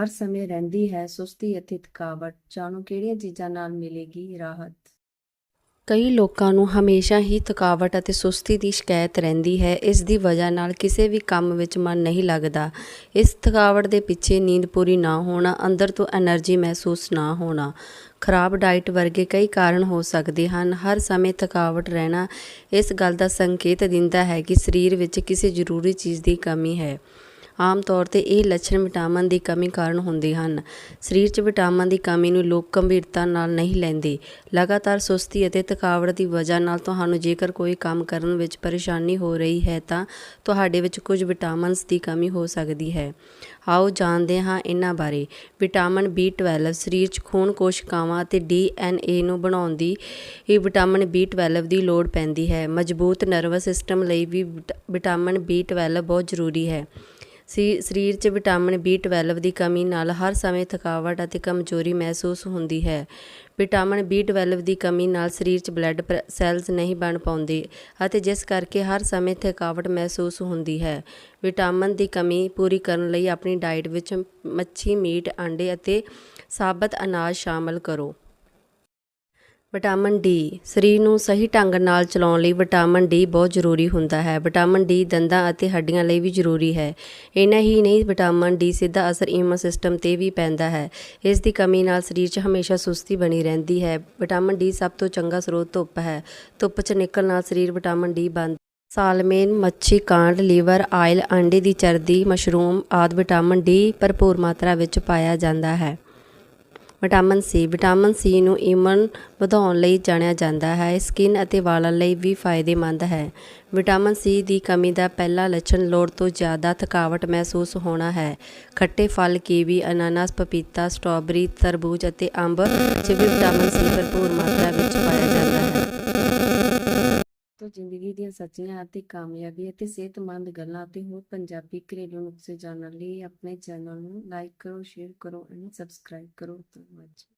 ਹਰ ਸਮੇਂ ਰਹਿੰਦੀ ਹੈ, ਸੁਸਤੀ ਅਤੇ ਥਕਾਵਟ, ਜਾਣੋ ਕਿਹੜੀਆਂ ਚੀਜ਼ਾਂ ਨਾਲ ਮਿਲੇਗੀ ਰਾਹਤ? ਕਈ ਲੋਕਾਂ ਨੂੰ ਹਮੇਸ਼ਾ ਹੀ ਥਕਾਵਟ ਅਤੇ ਸੁਸਤੀ ਦੀ ਸ਼ਿਕਾਇਤ ਰਹਿੰਦੀ ਹੈ, ਇਸ ਦੀ ਵਜ੍ਹਾ ਨਾਲ ਕਿਸੇ ਵੀ ਕੰਮ ਵਿੱਚ ਮਨ ਨਹੀਂ ਲੱਗਦਾ। ਇਸ ਥਕਾਵਟ ਦੇ ਪਿੱਛੇ ਨੀਂਦ ਪੂਰੀ ਨਾ ਹੋਣਾ, ਅੰਦਰ ਤੋਂ એનર્ਜੀ ਮਹਿਸੂਸ ਨਾ ਹੋਣਾ, ਖਰਾਬ ਡਾਈਟ ਵਰਗੇ ਕਈ ਕਾਰਨ ਹੋ ਸਕਦੇ ਹਨ। ਹਰ ਸਮੇਂ ਥਕਾਵਟ ਰਹਿਣਾ ਇਸ ਗੱਲ ਦਾ ਸੰਕੇਤ ਦਿੰਦਾ ਹੈ ਕਿ ਸਰੀਰ ਵਿੱਚ ਕਿਸੇ ਜ਼ਰੂਰੀ ਚੀਜ਼ ਦੀ ਕਮੀ ਹੈ। ਆਮ ਤੌਰ ਤੇ ਇਹ ਲੱਛਣ ਵਿਟਾਮਿਨ ਦੀ ਕਮੀ ਕਾਰਨ ਹੁੰਦੇ ਹਨ। ਸਰੀਰ 'ਚ ਵਿਟਾਮਿਨ ਦੀ ਕਮੀ ਨੂੰ ਲੋਕ ਗੰਭੀਰਤਾ ਨਾਲ ਨਹੀਂ ਲੈਂਦੇ। ਲਗਾਤਾਰ ਸੁਸਤੀ ਅਤੇ ਥਕਾਵਟ ਦੀ ਵਜ੍ਹਾ ਨਾਲ ਤੁਹਾਨੂੰ ਜੇਕਰ ਕੋਈ ਕੰਮ ਕਰਨ ਵਿੱਚ ਪਰੇਸ਼ਾਨੀ ਹੋ ਰਹੀ ਹੈ ਤਾਂ ਤੁਹਾਡੇ ਵਿੱਚ ਕੁਝ ਵਿਟਾਮਿਨਸ ਦੀ ਕਮੀ ਹੋ ਸਕਦੀ ਹੈ। ਆਓ ਜਾਣਦੇ ਹਾਂ ਇਹਨਾਂ ਬਾਰੇ। ਵਿਟਾਮਿਨ B12 ਸਰੀਰ 'ਚ ਖੂਨ ਕੋਸ਼ਿਕਾਵਾਂ ਅਤੇ DNA ਨੂੰ ਬਣਾਉਣ ਦੀ ਇਹ ਵਿਟਾਮਿਨ B12 ਦੀ ਲੋੜ ਪੈਂਦੀ ਹੈ। ਮਜ਼ਬੂਤ ਨਰਵਸ ਸਿਸਟਮ ਲਈ ਵੀ ਵਿਟ- ਵਿਟਾਮਿਨ B12 ਬਹੁਤ ਜ਼ਰੂਰੀ ਹੈ। ਸਰੀਰ 'ਚ ਵਿਟਾਮਿਨ B12 ਦੀ ਕਮੀ ਨਾਲ ਹਰ ਸਮੇਂ ਥਕਾਵਟ ਅਤੇ ਕਮਜ਼ੋਰੀ ਮਹਿਸੂਸ ਹੁੰਦੀ ਹੈ। ਵਿਟਾਮਿਨ B12 ਦੀ ਕਮੀ ਨਾਲ ਸਰੀਰ 'ਚ ਬਲੱਡ ਸੈੱਲਸ ਨਹੀਂ ਬਣ ਪਾਉਂਦੇ ਅਤੇ ਜਿਸ ਕਰਕੇ ਹਰ ਸਮੇਂ ਥਕਾਵਟ ਮਹਿਸੂਸ ਹੁੰਦੀ ਹੈ। ਵਿਟਾਮਿਨ ਦੀ ਕਮੀ ਪੂਰੀ ਕਰਨ ਲਈ ਆਪਣੀ ਡਾਈਟ ਵਿੱਚ ਮੱਛੀ, ਮੀਟ ਆਂਡੇ ਅਤੇ ਸਾਬਤ ਅਨਾਜ ਸ਼ਾਮਲ ਕਰੋ। ਵਿਟਾਮਿਨ ਡੀ, ਸਰੀਰ ਨੂੰ ਸਹੀ ਢੰਗ ਨਾਲ ਚਲਾਉਣ ਲਈ ਵਿਟਾਮਿਨ ਡੀ ਬਹੁਤ ਜ਼ਰੂਰੀ ਹੁੰਦਾ ਹੈ। ਵਿਟਾਮਿਨ ਡੀ ਦੰਦਾਂ ਅਤੇ ਹੱਡੀਆਂ ਲਈ ਵੀ ਜ਼ਰੂਰੀ ਹੈ। ਇੰਨਾ ਹੀ ਨਹੀਂ, ਵਿਟਾਮਿਨ ਡੀ ਸਿੱਧਾ ਅਸਰ ਇਮਿਊਨ ਸਿਸਟਮ ਤੇ ਵੀ ਪੈਂਦਾ ਹੈ। ਇਸ ਦੀ ਕਮੀ ਨਾਲ ਸਰੀਰ 'ਚ ਹਮੇਸ਼ਾ ਸੁਸਤੀ ਬਣੀ ਰਹਿੰਦੀ ਹੈ। ਵਿਟਾਮਿਨ ਡੀ ਸਭ ਤੋਂ ਚੰਗਾ ਸਰੋਤ ਧੁੱਪ ਹੈ। ਧੁੱਪ 'ਚ ਨਿਕਲਣ ਨਾਲ ਸਰੀਰ ਵਿਟਾਮਿਨ ਡੀ ਬੰਦ ਸਾਲਮੇਨ, ਮੱਛੀ, ਕਾਂਡ, ਲੀਵਰ, ਆਇਲ ਅੰਡੇ ਦੀ ਚਰਬੀ, ਮਸ਼ਰੂਮ ਆਦਿ ਵਿਟਾਮਿਨ ਡੀ ਭਰਪੂਰ ਮਾਤਰਾ ਵਿੱਚ ਪਾਇਆ ਜਾਂਦਾ ਹੈ। Vitamin C. ਵਿਟਾਮਿਨ ਸੀ ਨੂੰ ਇਮਨ ਵਧਾਉਣ ਲਈ ਜਾਣਿਆ ਜਾਂਦਾ ਹੈ। ਸਕਿਨ ਅਤੇ ਵਾਲਾਂ ਲਈ ਵੀ ਫਾਇਦੇਮੰਦ ਹੈ। ਵਿਟਾਮਿਨ ਸੀ ਦੀ ਕਮੀ ਦਾ ਪਹਿਲਾ ਲੱਛਣ ਲੋੜ ਤੋਂ ਜ਼ਿਆਦਾ ਥਕਾਵਟ ਮਹਿਸੂਸ ਹੋਣਾ ਹੈ। ਖੱਟੇ ਫਲ, ਕੀਵੀ, ਅਨਾਨਾਸ, ਪਪੀਤਾ, ਸਟ੍ਰਾਬੇਰੀ, ਤਰਬੂਜ ਅਤੇ ਅੰਬ 'ਚ ਵੀ ਵਿਟਾਮਿਨ ਸੀ ਭਰਪੂਰ ਮਾਤਰਾ ਵਿੱਚ ਪਾਇਆ ਤੋਂ ਜ਼ਿੰਦਗੀ ਦੀਆਂ ਸੱਚੀਆਂ ਅਤੇ ਕਾਮਯਾਬੀ ਅਤੇ ਸਿਹਤਮੰਦ ਗੱਲਾਂ ਅਤੇ ਹੋਰ ਪੰਜਾਬੀ ਘਰੇਲੂ ਨੁਕਸੇ ਜਾਣਨ ਲਈ ਆਪਣੇ ਚੈਨਲ ਨੂੰ ਲਾਈਕ ਕਰੋ ਸ਼ੇਅਰ ਕਰੋ ਅਤੇ ਸਬਸਕ੍ਰਾਈਬ ਕਰੋ। ਧੰਨਵਾਦ ਜੀ।